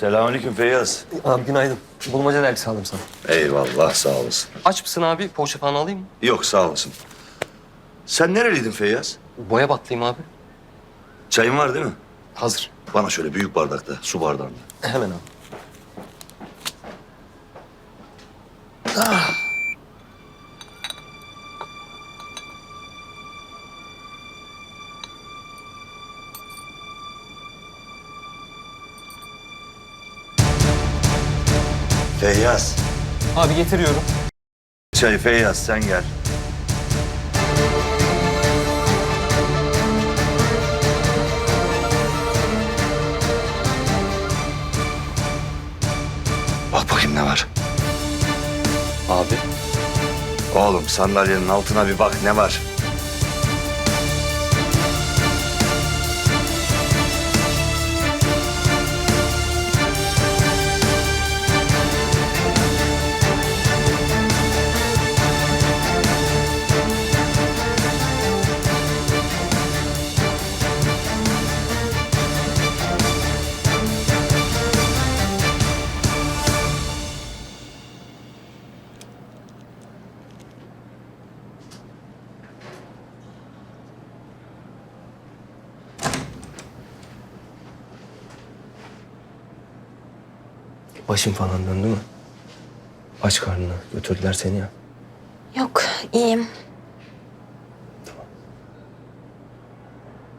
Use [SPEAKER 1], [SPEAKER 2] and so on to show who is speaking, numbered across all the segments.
[SPEAKER 1] Selamünaleyküm Feyyaz.
[SPEAKER 2] Abi günaydın. Bulmaca dergisi aldım sana.
[SPEAKER 1] Eyvallah sağ olasın.
[SPEAKER 2] Aç mısın abi? Poğaça falan alayım mı?
[SPEAKER 1] Yok sağ olasın. Sen nereliydin Feyyaz?
[SPEAKER 2] Boya batlıyım abi.
[SPEAKER 1] Çayın var değil mi?
[SPEAKER 2] Hazır.
[SPEAKER 1] Bana şöyle büyük bardakta, su bardağında.
[SPEAKER 2] Hemen abi. Abi getiriyorum.
[SPEAKER 1] Çay Feyyaz sen gel. Bak bakayım ne var.
[SPEAKER 2] Abi.
[SPEAKER 1] Oğlum sandalyenin altına bir bak ne var.
[SPEAKER 2] Başın falan döndü mü? Aç karnını. Götürdüler seni ya.
[SPEAKER 3] Yok, iyiyim.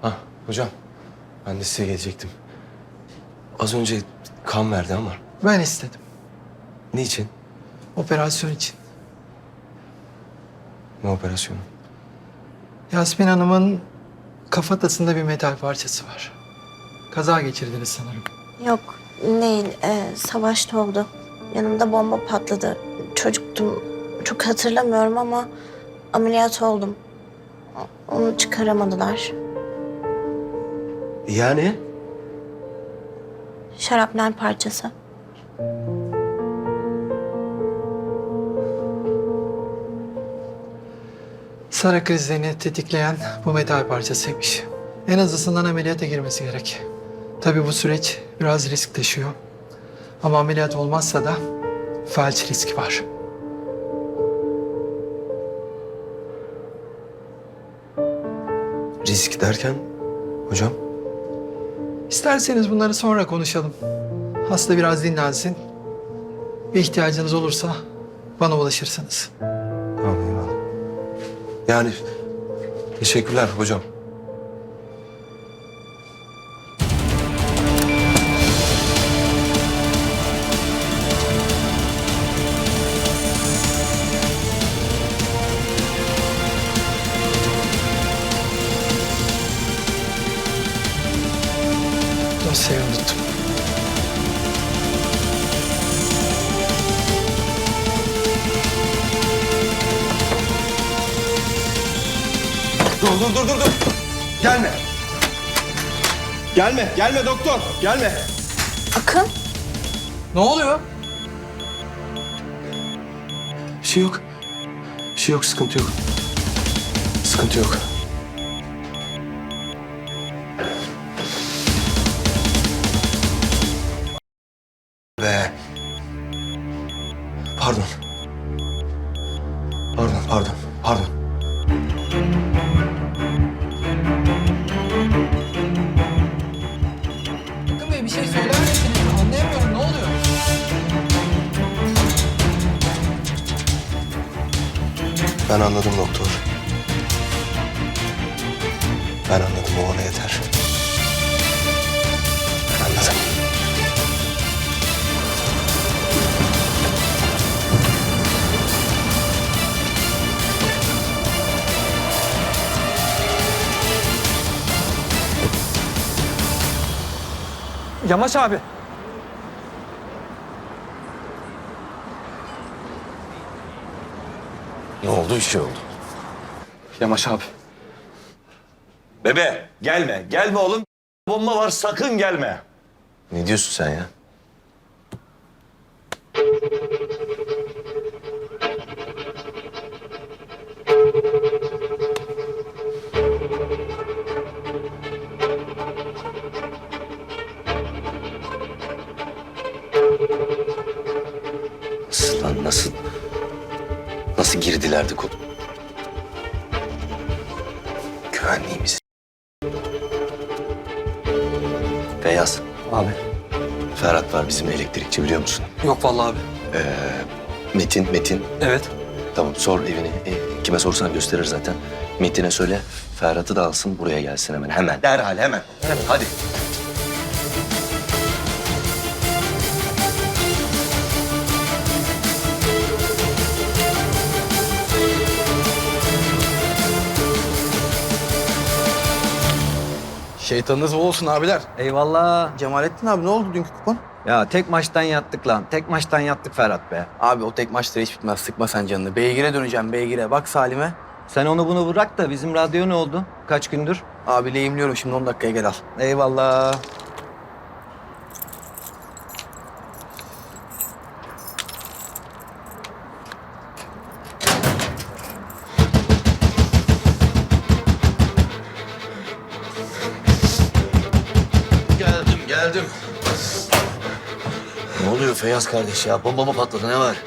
[SPEAKER 2] Ha hocam. Ben de size gelecektim. Az önce kan verdi ama.
[SPEAKER 4] Ben istedim.
[SPEAKER 2] Niçin?
[SPEAKER 4] Operasyon için.
[SPEAKER 2] Ne operasyonu?
[SPEAKER 4] Yasmin Hanım'ın kafatasında bir metal parçası var. Kaza geçirdiniz sanırım.
[SPEAKER 3] Yok, değil. Ee, savaşta oldu. Yanımda bomba patladı. Çocuktum. Çok hatırlamıyorum ama ameliyat oldum. Onu çıkaramadılar.
[SPEAKER 2] Yani?
[SPEAKER 3] Şarapnel parçası.
[SPEAKER 4] Sara krizlerini tetikleyen bu metal parçasıymış. En azından ameliyata girmesi gerek. Tabii bu süreç biraz risk taşıyor. Ama ameliyat olmazsa da felç riski var.
[SPEAKER 2] Risk derken hocam?
[SPEAKER 4] İsterseniz bunları sonra konuşalım. Hasta biraz dinlensin. Bir ihtiyacınız olursa bana ulaşırsınız.
[SPEAKER 2] Tamam eyvallah. Yani teşekkürler hocam. Gelme,
[SPEAKER 5] doktor, gelme.
[SPEAKER 3] Akın,
[SPEAKER 4] Ne oluyor?
[SPEAKER 2] Bir şey yok. Bir şey yok sıkıntı yok. Sıkıntı yok.
[SPEAKER 4] Yamaç abi.
[SPEAKER 1] Ne oldu? Bir şey oldu.
[SPEAKER 2] Yamaç abi.
[SPEAKER 1] Bebe gelme. Gelme oğlum. Bomba var sakın gelme.
[SPEAKER 2] Ne diyorsun sen ya?
[SPEAKER 6] Girdilerdi kod? Güvenliğimiz. Beyaz.
[SPEAKER 7] Abi.
[SPEAKER 6] Ferhat var bizim elektrikçi biliyor musun?
[SPEAKER 7] Yok vallahi abi.
[SPEAKER 6] Metin, Metin.
[SPEAKER 7] Evet.
[SPEAKER 6] Tamam sor evini. E, kime sorsan gösterir zaten. Metin'e söyle Ferhat'ı da alsın buraya gelsin hemen. Hemen. Derhal hemen. Hemen hadi.
[SPEAKER 8] Şeytanınız bol olsun abiler.
[SPEAKER 7] Eyvallah.
[SPEAKER 8] Cemalettin abi ne oldu dünkü kupon?
[SPEAKER 7] Ya tek maçtan yattık lan. Tek maçtan yattık Ferhat be.
[SPEAKER 8] Abi o tek maçta hiç bitmez. Sıkma sen canını. Beygire döneceğim beygire. Bak Salim'e.
[SPEAKER 7] Sen onu bunu bırak da bizim radyo ne oldu? Kaç gündür?
[SPEAKER 8] Abi lehimliyorum şimdi 10 dakikaya gel al.
[SPEAKER 7] Eyvallah.
[SPEAKER 6] Kardeş ya? Bomba mı patladı? Ne var?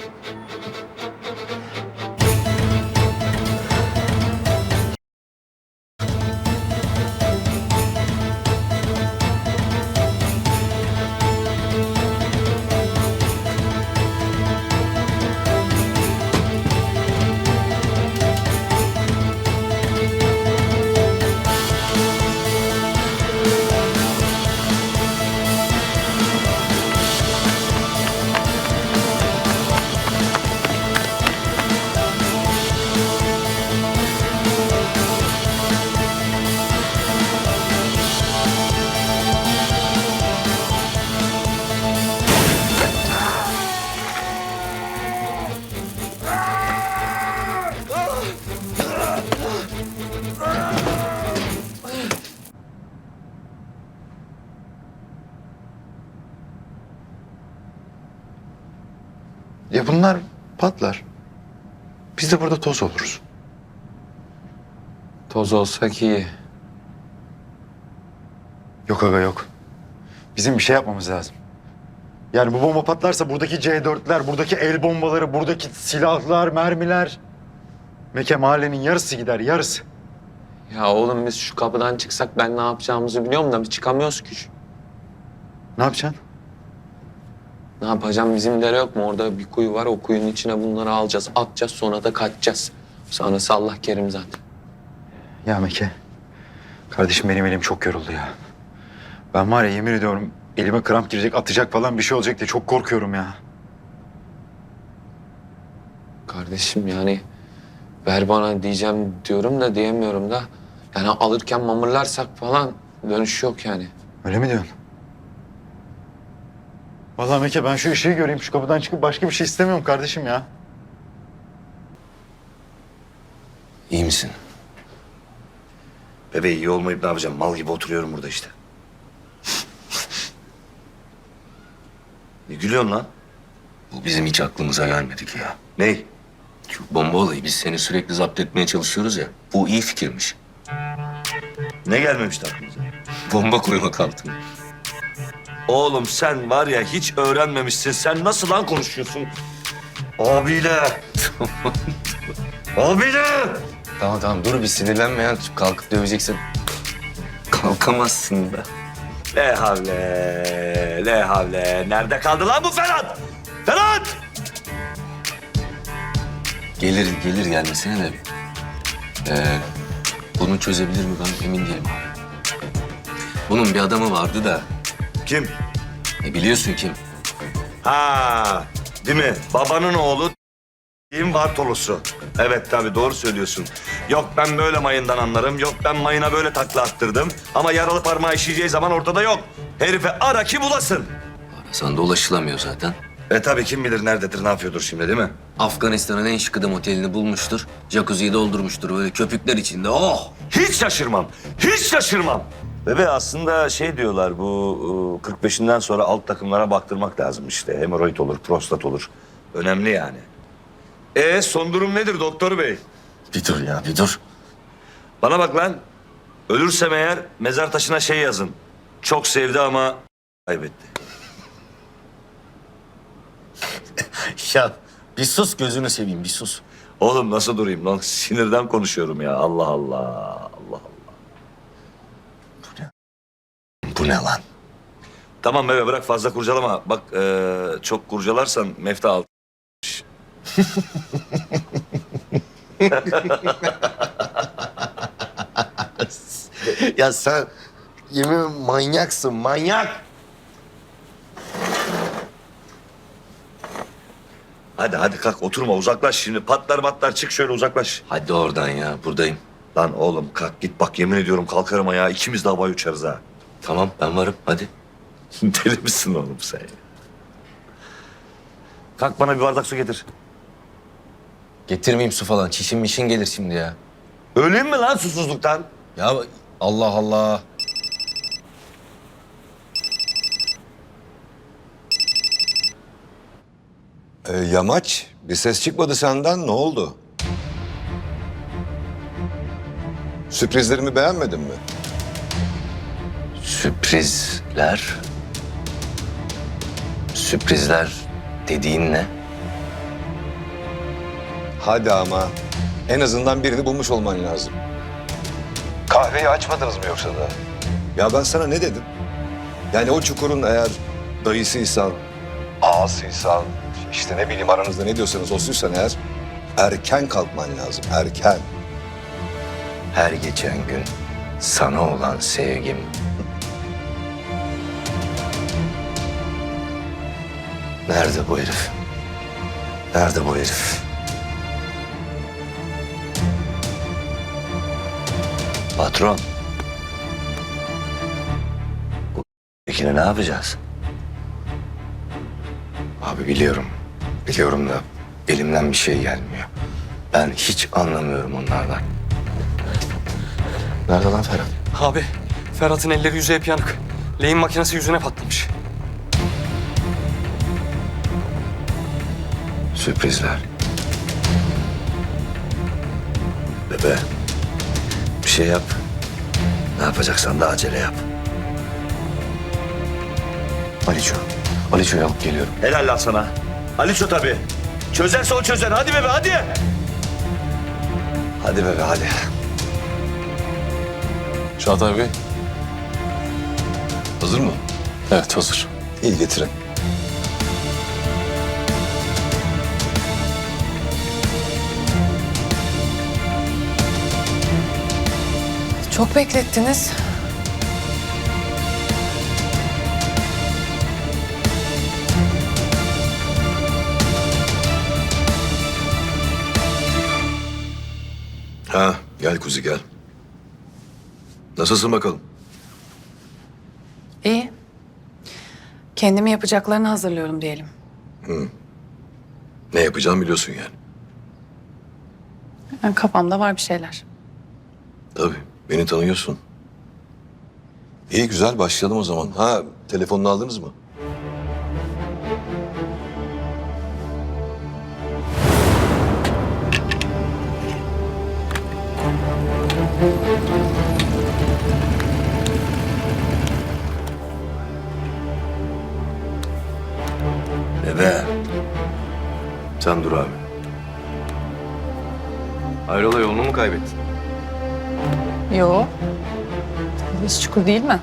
[SPEAKER 9] Ya bunlar patlar. Biz de burada toz oluruz.
[SPEAKER 10] Toz olsak iyi.
[SPEAKER 9] Yok aga yok. Bizim bir şey yapmamız lazım. Yani bu bomba patlarsa buradaki C4'ler, buradaki el bombaları, buradaki silahlar, mermiler... Meke mahallenin yarısı gider, yarısı.
[SPEAKER 10] Ya oğlum biz şu kapıdan çıksak ben ne yapacağımızı biliyorum da biz çıkamıyoruz ki.
[SPEAKER 9] Ne yapacaksın?
[SPEAKER 10] Ne yapacağım bizim dere yok mu? Orada bir kuyu var. O kuyunun içine bunları alacağız, atacağız sonra da kaçacağız. Sonrası Allah kerim zaten.
[SPEAKER 9] Ya Meke, kardeşim benim elim çok yoruldu ya. Ben var ya yemin ediyorum elime kramp girecek, atacak falan bir şey olacak diye çok korkuyorum ya.
[SPEAKER 10] Kardeşim yani ver bana diyeceğim diyorum da diyemiyorum da. Yani alırken mamırlarsak falan dönüş yok yani.
[SPEAKER 9] Öyle mi diyorsun? Vallahi Meke ben şu ışığı göreyim, şu kapıdan çıkıp başka bir şey istemiyorum kardeşim ya.
[SPEAKER 6] İyi misin?
[SPEAKER 1] Bebe iyi olmayıp ne yapacağım? Mal gibi oturuyorum burada işte. ne gülüyorsun lan?
[SPEAKER 6] Bu bizim hiç aklımıza gelmedi ki ya.
[SPEAKER 1] Ney?
[SPEAKER 6] Şu bomba olayı biz seni sürekli zapt etmeye çalışıyoruz ya. Bu iyi fikirmiş.
[SPEAKER 1] Ne gelmemişti aklınıza?
[SPEAKER 6] Bomba koymak altına.
[SPEAKER 1] Oğlum sen var ya hiç öğrenmemişsin. Sen nasıl lan konuşuyorsun? Abiyle. Abiyle.
[SPEAKER 6] Tamam tamam dur bir sinirlenme ya. Kalkıp döveceksin. Kalkamazsın da.
[SPEAKER 1] Le havle, le havle. Nerede kaldı lan bu Ferhat? Ferhat!
[SPEAKER 6] Gelir gelir gelmesine de. Ee, bunu çözebilir mi ben emin değilim abi. Bunun bir adamı vardı da.
[SPEAKER 1] Kim?
[SPEAKER 6] E, biliyorsun kim?
[SPEAKER 1] Ha, değil mi? Babanın oğlu Kim Bartolosu. Evet tabii doğru söylüyorsun. Yok ben böyle mayından anlarım. Yok ben mayına böyle takla attırdım. Ama yaralı parmağı işleyeceği zaman ortada yok. Herife ara ki bulasın.
[SPEAKER 6] Arasan da ulaşılamıyor zaten.
[SPEAKER 1] E tabii kim bilir nerededir, ne yapıyordur şimdi değil mi?
[SPEAKER 6] Afganistan'ın en şıkıdım otelini bulmuştur. Jacuzziyi doldurmuştur böyle köpükler içinde. Oh!
[SPEAKER 1] Hiç şaşırmam. Hiç şaşırmam. Bebe aslında şey diyorlar bu ıı, 45'inden sonra alt takımlara baktırmak lazım işte. Hemoroid olur, prostat olur. Önemli yani. E son durum nedir doktor bey?
[SPEAKER 6] Bir dur ya bir dur.
[SPEAKER 1] Bana bak lan. Ölürsem eğer mezar taşına şey yazın. Çok sevdi ama kaybetti.
[SPEAKER 6] Ya bir sus gözünü seveyim bir sus.
[SPEAKER 1] Oğlum nasıl durayım lan? Sinirden konuşuyorum ya. Allah Allah. Allah Allah.
[SPEAKER 6] Bu ne lan?
[SPEAKER 1] Tamam bebe bırak fazla kurcalama. Bak eee, çok kurcalarsan mefta al.
[SPEAKER 6] Ya sen yemin manyaksın manyak.
[SPEAKER 1] Hadi hadi kalk oturma uzaklaş şimdi. Patlar matlar çık şöyle uzaklaş.
[SPEAKER 6] Hadi oradan ya buradayım.
[SPEAKER 1] Lan oğlum kalk git bak yemin ediyorum kalkarım ayağa. İkimiz de havaya uçarız ha.
[SPEAKER 6] Tamam ben varım hadi.
[SPEAKER 1] Deli misin oğlum sen ya? Kalk bana bir bardak su getir.
[SPEAKER 6] Getirmeyeyim su falan çişin mişin gelir şimdi ya.
[SPEAKER 1] Öleyim mi lan susuzluktan?
[SPEAKER 6] Ya Allah Allah.
[SPEAKER 11] Ee, yamaç, bir ses çıkmadı senden. Ne oldu? Sürprizlerimi beğenmedin mi?
[SPEAKER 6] Sürprizler. Sürprizler dediğin ne?
[SPEAKER 11] Hadi ama. En azından birini bulmuş olman lazım. Kahveyi açmadınız mı yoksa da? Ya ben sana ne dedim? Yani o çukurun eğer dayısıysan, ağasıysan, işte ne bileyim aranızda ne diyorsanız osuysan eğer erken kalkman lazım, erken.
[SPEAKER 6] Her geçen gün sana olan sevgim Nerede bu herif? Nerede bu herif? Patron. Bu ikini ne yapacağız? Abi biliyorum. Biliyorum da elimden bir şey gelmiyor. Ben hiç anlamıyorum onlardan. Nerede lan Ferhat?
[SPEAKER 12] Abi Ferhat'ın elleri yüzü hep yanık. Lehim makinesi yüzüne patlamış.
[SPEAKER 6] Sürprizler. Bebe. Bir şey yap. Ne yapacaksan da acele yap. Aliço. Aliço'yu alıp geliyorum.
[SPEAKER 1] Helal lan sana. Aliço tabii. Çözerse o çözer. Hadi bebe hadi.
[SPEAKER 6] Hadi bebe hadi.
[SPEAKER 11] Çağatay Bey. Hazır mı?
[SPEAKER 6] Evet hazır.
[SPEAKER 11] İyi getirin.
[SPEAKER 5] Çok beklettiniz.
[SPEAKER 11] Ha, gel kuzi gel. Nasılsın bakalım?
[SPEAKER 5] İyi. Kendimi yapacaklarını hazırlıyorum diyelim.
[SPEAKER 11] Ne yapacağım biliyorsun yani.
[SPEAKER 5] Yani kafamda var bir şeyler.
[SPEAKER 11] Tabii, beni tanıyorsun. İyi güzel başlayalım o zaman. Ha, telefonunu aldınız mı?
[SPEAKER 6] Bebe. Sen dur abi. Hayrola yolunu mu kaybettin?
[SPEAKER 5] Yo. Biz çukur değil mi?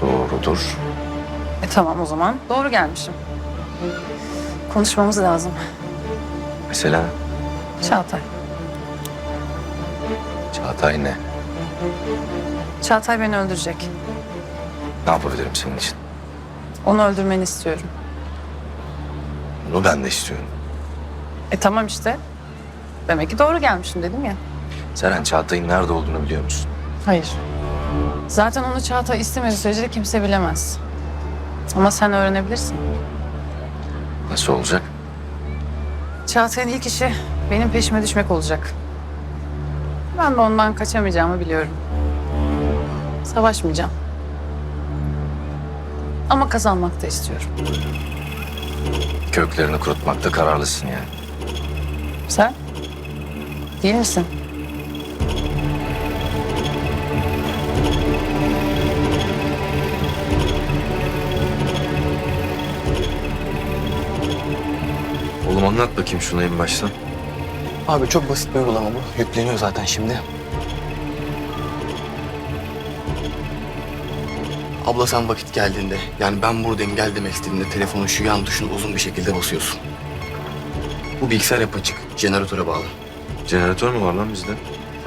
[SPEAKER 6] Doğrudur.
[SPEAKER 5] E tamam o zaman. Doğru gelmişim. Konuşmamız lazım.
[SPEAKER 6] Mesela
[SPEAKER 5] Çağatay.
[SPEAKER 6] Çağatay ne?
[SPEAKER 5] Çağatay beni öldürecek.
[SPEAKER 6] Ne yapabilirim senin için?
[SPEAKER 5] Onu öldürmeni istiyorum.
[SPEAKER 6] Bunu ben de istiyorum.
[SPEAKER 5] E tamam işte. Demek ki doğru gelmişim dedim ya.
[SPEAKER 6] Seren Çağatay'ın nerede olduğunu biliyor musun?
[SPEAKER 5] Hayır. Zaten onu Çağatay istemediği sürece de kimse bilemez. Ama sen öğrenebilirsin.
[SPEAKER 6] Nasıl olacak?
[SPEAKER 5] Çağatay'ın ilk işi benim peşime düşmek olacak. Ben de ondan kaçamayacağımı biliyorum. Savaşmayacağım. Ama kazanmak da istiyorum.
[SPEAKER 6] Köklerini kurutmakta kararlısın yani.
[SPEAKER 5] Sen? Değil misin?
[SPEAKER 6] Anlat bakayım şunu en baştan.
[SPEAKER 8] Abi çok basit bir uygulama bu. Yükleniyor zaten şimdi. Abla sen vakit geldiğinde, yani ben buradayım gel demek istediğinde telefonun şu yan tuşunu uzun bir şekilde basıyorsun. Bu bilgisayar hep açık, jeneratöre bağlı.
[SPEAKER 6] Jeneratör mü var lan bizde?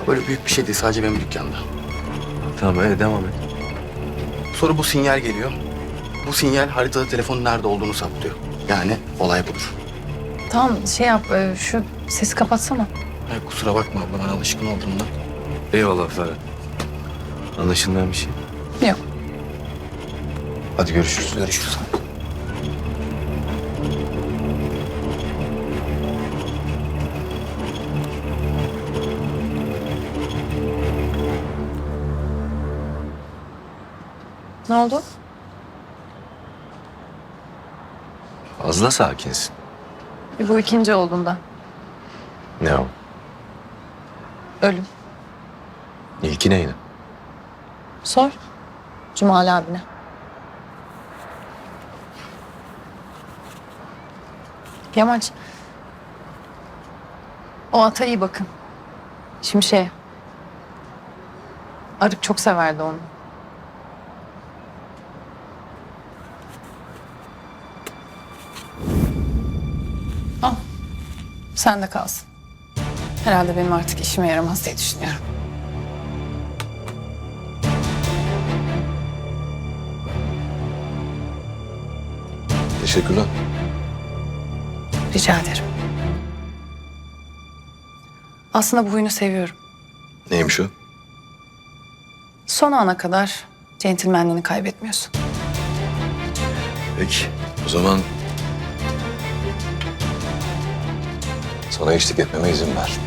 [SPEAKER 8] Böyle büyük bir şey değil, sadece benim dükkanda.
[SPEAKER 6] Tamam hadi devam et.
[SPEAKER 8] Sonra bu sinyal geliyor. Bu sinyal haritada telefonun nerede olduğunu saplıyor. Yani olay budur.
[SPEAKER 5] Tamam şey yap e, şu sesi kapatsana.
[SPEAKER 8] Ay, kusura bakma abla, ben alışkın olduğumdan.
[SPEAKER 6] Eyvallah Ferhat. Anlaşılmayan bir şey.
[SPEAKER 5] Yok.
[SPEAKER 6] Hadi görüşürüz.
[SPEAKER 8] Görüşürüz.
[SPEAKER 7] Ne oldu?
[SPEAKER 6] Fazla sakinsin.
[SPEAKER 5] E, bu ikinci olduğunda.
[SPEAKER 6] Ne o?
[SPEAKER 5] Ölüm.
[SPEAKER 6] İlki neydi?
[SPEAKER 5] Sor. Cumali abine. Yamaç. O ata iyi bakın. Şimdi şey... Arık çok severdi onu. Sen de kalsın. Herhalde benim artık işime yaramaz diye düşünüyorum.
[SPEAKER 6] Teşekkürler.
[SPEAKER 5] Rica ederim. Aslında bu huyunu seviyorum.
[SPEAKER 6] Neymiş o?
[SPEAKER 5] Son ana kadar centilmenliğini kaybetmiyorsun.
[SPEAKER 6] Peki. O zaman sana eşlik etmeme izin ver.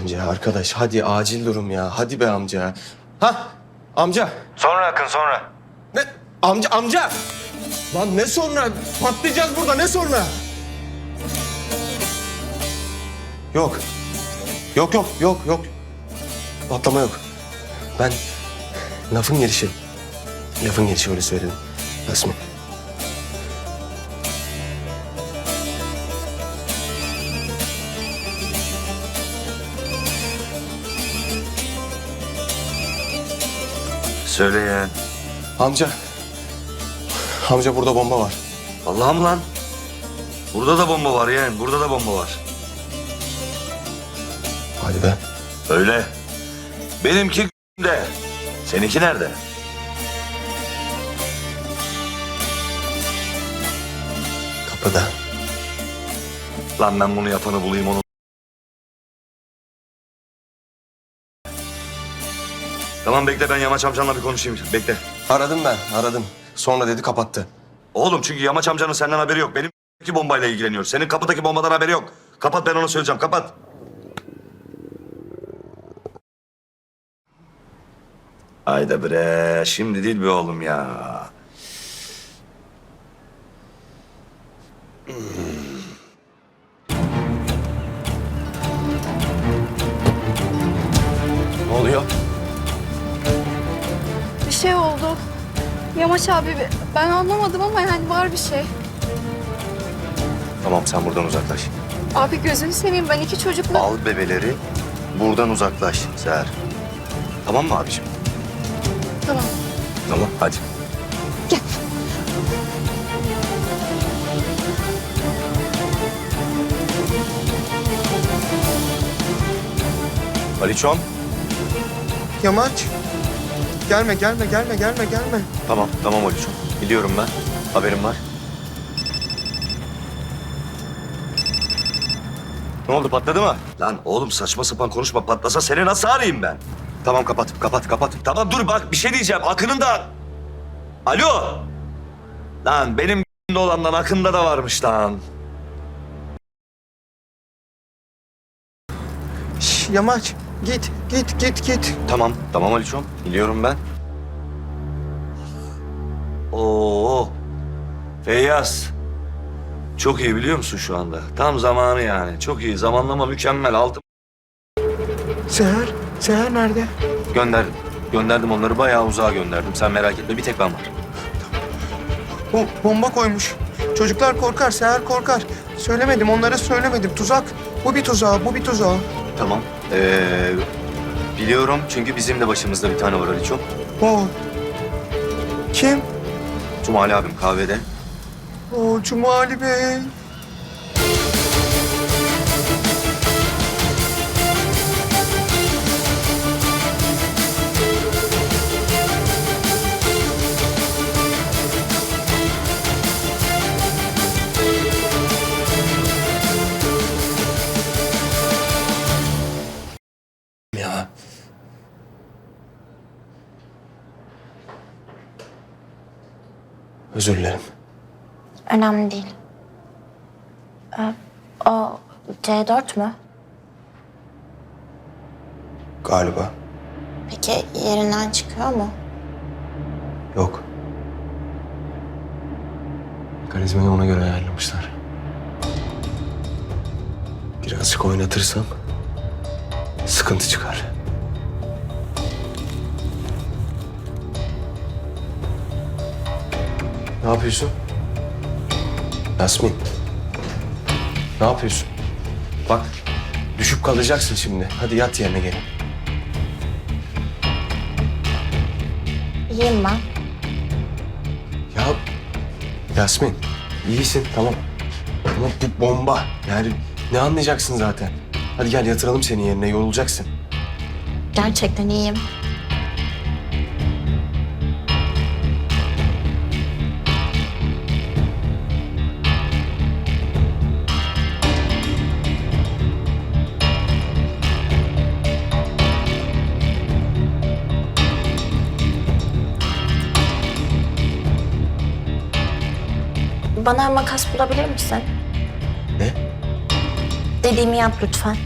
[SPEAKER 2] Amca arkadaş hadi acil durum ya hadi be amca. Ha amca.
[SPEAKER 1] Sonra Akın sonra.
[SPEAKER 2] Ne? Amca amca. Lan ne sonra? Patlayacağız burada ne sonra? Yok. Yok yok yok yok. Patlama yok. Ben lafın gelişi. Lafın gelişi öyle söyledim. Asmi.
[SPEAKER 1] Söyle yeğen.
[SPEAKER 2] Amca. Amca burada bomba var.
[SPEAKER 1] Allah'ım lan. Burada da bomba var yeğen. Burada da bomba var.
[SPEAKER 2] Hadi be.
[SPEAKER 1] Öyle. Benimki de. Seninki nerede?
[SPEAKER 2] Kapıda.
[SPEAKER 1] Lan ben bunu yapanı bulayım onu. Tamam bekle ben Yamaç amcanla bir konuşayım. Bekle.
[SPEAKER 2] Aradım ben aradım. Sonra dedi kapattı.
[SPEAKER 1] Oğlum çünkü Yamaç amcanın senden haberi yok. Benim ki bombayla ilgileniyor. Senin kapıdaki bombadan haberi yok. Kapat ben ona söyleyeceğim. Kapat. Hayda bre. Şimdi değil be oğlum ya.
[SPEAKER 2] Ne oluyor?
[SPEAKER 7] Bir şey oldu. Yamaç abi ben anlamadım ama yani var bir şey.
[SPEAKER 2] Tamam sen buradan uzaklaş.
[SPEAKER 7] Abi gözünü seveyim ben iki çocukla...
[SPEAKER 2] Al bebeleri buradan uzaklaş Seher. Tamam mı abiciğim?
[SPEAKER 7] Tamam.
[SPEAKER 2] Tamam hadi. Gel. Aliçom. Yamaç. Gelme gelme gelme gelme gelme. Tamam tamam Aliçom. Biliyorum ben. Haberim var.
[SPEAKER 13] Ne oldu patladı mı?
[SPEAKER 1] Lan oğlum saçma sapan konuşma. Patlasa seni nasıl arayayım ben?
[SPEAKER 13] Tamam kapat kapat kapat.
[SPEAKER 1] Tamam dur bak bir şey diyeceğim. Akın'ın da... Alo. Lan benim olandan Akın'da da varmış lan.
[SPEAKER 13] Şş, Yamaç git git git git.
[SPEAKER 1] Tamam, tamam Aliço'm. Biliyorum ben. Oo. Feyyaz. Çok iyi biliyor musun şu anda? Tam zamanı yani. Çok iyi. Zamanlama mükemmel. Altı
[SPEAKER 13] Seher, Seher nerede?
[SPEAKER 1] gönderdim. Gönderdim onları bayağı uzağa gönderdim. Sen merak etme. Bir tek ben var.
[SPEAKER 13] Bu bomba koymuş. Çocuklar korkar, Seher korkar. Söylemedim, onlara söylemedim. Tuzak. Bu bir tuzağı, bu bir tuzağı.
[SPEAKER 2] Tamam. Ee, biliyorum çünkü bizim de başımızda bir tane var Aliço.
[SPEAKER 13] O. Kim?
[SPEAKER 2] Cumali abim kahvede.
[SPEAKER 13] O Cumali Bey.
[SPEAKER 2] Özür dilerim.
[SPEAKER 3] Önemli değil. Ee, o C4 mü?
[SPEAKER 2] Galiba.
[SPEAKER 3] Peki yerinden çıkıyor mu?
[SPEAKER 2] Yok. Mekanizmayı ona göre ayarlamışlar. Birazcık oynatırsam sıkıntı çıkar. Ne yapıyorsun? Yasmin. Ne yapıyorsun? Bak düşüp kalacaksın şimdi. Hadi yat yerine gel.
[SPEAKER 3] İyiyim ben.
[SPEAKER 2] Ya Yasmin iyisin tamam. Ama bu bomba. Yani ne anlayacaksın zaten. Hadi gel yatıralım seni yerine yorulacaksın.
[SPEAKER 3] Gerçekten iyiyim. Bana makas bulabilir misin?
[SPEAKER 2] Ne?
[SPEAKER 3] Dediğimi yap lütfen.